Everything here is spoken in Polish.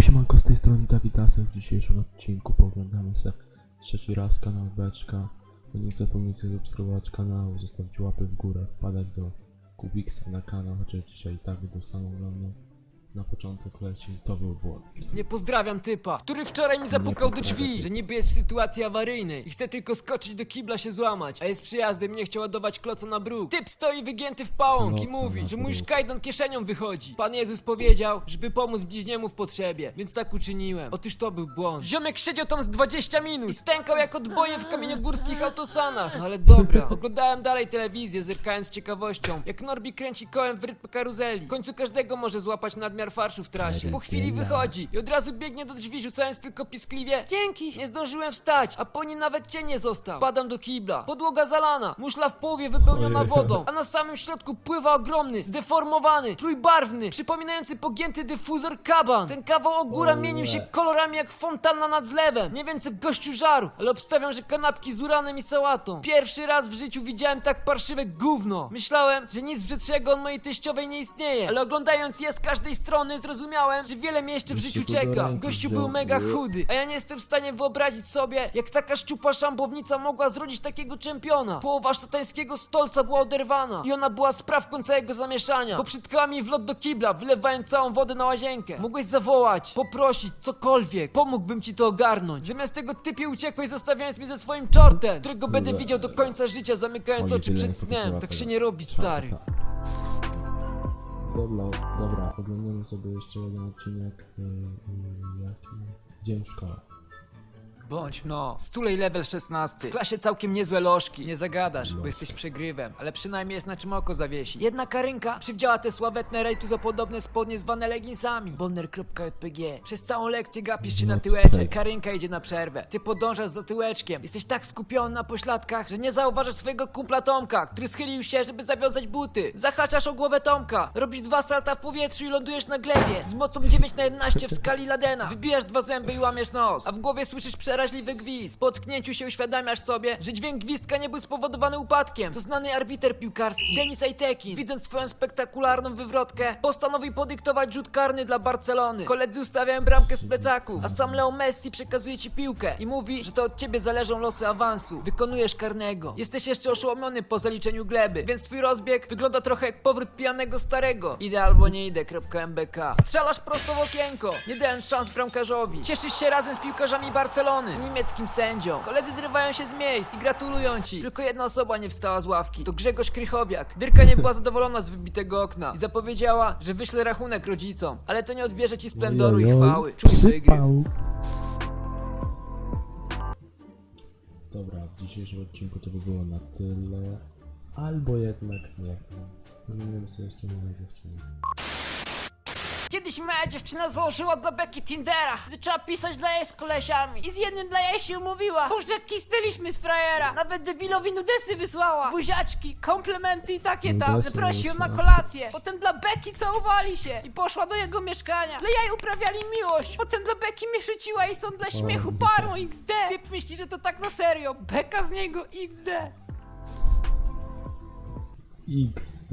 Siemanko, z tej strony Dawidasen. W dzisiejszym odcinku poglądamy sobie trzeci raz kanał Beczka. Nie zapomnijcie subskrybować kanału, zostawić łapy w górę, wpadać do Kubiksa na kanał, chociaż dzisiaj tak dostaną do mnie. Na początek leci, to był błąd. Nie pozdrawiam typa, który wczoraj mi zapukał do drzwi, że niby jest w sytuacji awaryjnej i chce tylko skoczyć do kibla się złamać, a jest przyjazdem i nie chciał ładować kloca na bruk. Typ stoi wygięty w pałąk i Kloca mówi, na że mój bruk. szkajdan kieszenią wychodzi. Pan Jezus powiedział, żeby pomóc bliźniemu w potrzebie, więc tak uczyniłem. Otóż to był błąd. Ziomek siedział tam z 20 minut i stękał jak odboje w kamieniogórskich autosanach. No ale dobra, oglądałem dalej telewizję, zerkając z ciekawością, jak Norbi kręci kołem w rytm karuzeli. W końcu każdego może złapać nadmiar farszu w trasie. Po chwili wychodzi i od razu biegnie do drzwi, rzucając tylko piskliwie Dzięki! Nie zdążyłem wstać, a po nim nawet cień nie został. Padam do kibla. Podłoga zalana, muszla w połowie wypełniona wodą, a na samym środku pływa ogromny, zdeformowany, trójbarwny, przypominający pogięty dyfuzor kaban. Ten kawał ogóra mienił się kolorami jak fontanna nad zlewem. Nie wiem co gościu żarł, ale obstawiam, że kanapki z uranem i sałatą. Pierwszy raz w życiu widziałem tak parszywe gówno. Myślałem, że nic brzydszego od mojej teściowej nie istnieje, ale oglądając je z każdej strony zrozumiałem, że wiele mnie jeszcze w życiu czeka. Gościu był mega chudy, a ja nie jestem w stanie wyobrazić sobie, jak taka szczupła szambownica mogła zrodzić takiego czempiona. Połowa szatańskiego stolca była oderwana i ona była sprawką całego zamieszania, bo przytkała mi w lot do kibla, wylewając całą wodę na łazienkę. Mogłeś zawołać, poprosić, cokolwiek, pomógłbym ci to ogarnąć. Zamiast tego typie uciekłeś, zostawiając mnie ze swoim czortem, którego będę widział do końca życia, zamykając oczy przed snem. Tak się nie robi, stary. Dobra, dobra, oglądamy sobie jeszcze jeden odcinek. Yy, yy, jaki? Dzień w szkole. Bądź no. Stulej level 16. W klasie całkiem niezłe lożki. Nie zagadasz, bo jesteś przegrywem. Ale przynajmniej jest na czym oko zawiesi. Jedna karynka przywdziała te sławetne rejtuzopodobne spodnie zwane leginsami. Bonner.jpg. Przez całą lekcję gapisz się na tyłeczek. Karynka idzie na przerwę. Ty podążasz za tyłeczkiem. Jesteś tak skupiony na pośladkach, że nie zauważasz swojego kumpla Tomka, który schylił się, żeby zawiązać buty. Zahaczasz o głowę Tomka. Robisz dwa salta w powietrzu i lądujesz na glebie. Z mocą 9 na 11 w skali Ladena. Wybijasz dwa zęby i łamiesz nos. A w głowie słyszysz przeraźliwy gwizd. Po tknięciu się uświadamiasz sobie, że dźwięk gwizdka nie był spowodowany upadkiem. To znany arbiter piłkarski, Denis Ajtekin, widząc twoją spektakularną wywrotkę, postanowił podyktować rzut karny dla Barcelony. Koledzy ustawiają bramkę z plecaków, a sam Leo Messi przekazuje ci piłkę i mówi, że to od ciebie zależą losy awansu. Wykonujesz karnego. Jesteś jeszcze oszołomiony po zaliczeniu gleby, więc twój rozbieg wygląda trochę jak powrót pijanego starego. Idę albo nie idę, MBK. Strzelasz prosto w okienko, nie dając szans bramkarzowi. Cieszysz się razem z piłkarzami Barcelony, niemieckim sędzią. Koledzy zrywają się z miejsc i gratulują ci. Tylko jedna osoba nie wstała z ławki. To Grzegorz Krychowiak. Dyrka nie była zadowolona z wybitego okna i zapowiedziała, że wyśle rachunek rodzicom. Ale to nie odbierze ci splendoru i chwały. Czuj wygryw. Przypał. Dobra, w dzisiejszym odcinku to by było na tyle. Albo jednak nie. Nie wiem, co jeszcze moja dziewczyna. Kiedyś moja dziewczyna założyła dla Beki Tindera. Zaczęła pisać dla jej z kolesiami. I z jednym dla jej się umówiła. Boże, jak kisnęliśmy z frajera. Nawet debilowi nudesy wysłała. Buziaczki, komplementy i takie tam. Nudesy Zaprosił na kolację. Potem dla Beki całowali się. I poszła do jego mieszkania. Dla jaj uprawiali miłość. Potem dla Beki mnie rzuciła i są dla śmiechu parą XD. Typ myśli, że to tak na serio. Beka z niego XD. XD.